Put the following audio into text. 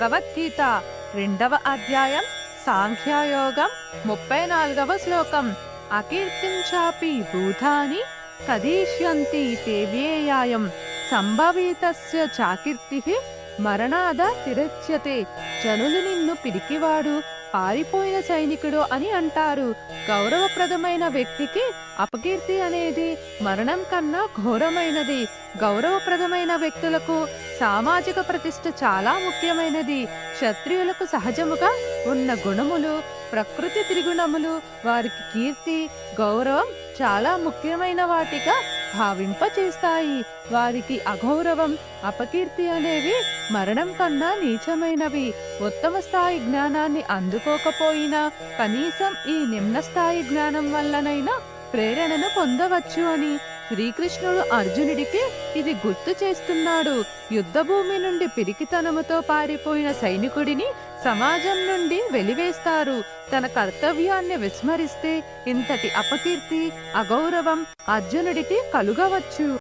భగవద్గీత రెండవ అధ్యాయం సాంఖ్యయోగం ముప్పై నాలుగవ శ్లోకం. అకీర్తిం చాపి భూతాని కదీష్యంతి తేవ్యేయాయం సంభవీతస్య చాకీర్తి మరణాద తిరచ్యతే. జనులు నిన్ను పిరికివాడు పారిపోయిన సైనికుడు అని అంటారు. గౌరవప్రదమైన వ్యక్తికి అపకీర్తి అనేది మరణం కన్నా ఘోరమైనది. గౌరవప్రదమైన వ్యక్తులకు సామాజిక ప్రతిష్ట చాలా ముఖ్యమైనది. క్షత్రియులకు సహజముగా ఉన్న గుణములు ప్రకృతి త్రిగుణములు వారికి కీర్తి గౌరవం చాలా ముఖ్యమైన వాటిగా భావింపచేస్తాయి. వారికి అగౌరవం అపకీర్తి అనేవి మరణం కన్నా నీచమైనవి. ఉత్తమ స్థాయి జ్ఞానాన్ని అందుకోకపోయినా కనీసం ఈ నిమ్న స్థాయి జ్ఞానం వల్లనైనా ప్రేరణను పొందవచ్చు అని శ్రీకృష్ణుడు అర్జునుడికి ఇది గుర్తు చేస్తున్నాడు. యుద్ధభూమి నుండి పిరికితనముతో పారిపోయిన సైనికుడిని సమాజం నుండి వెలివేస్తారు. తన కర్తవ్యాన్ని విస్మరిస్తే ఇంతటి అపకీర్తి అగౌరవం అర్జునుడికి కలుగవచ్చు.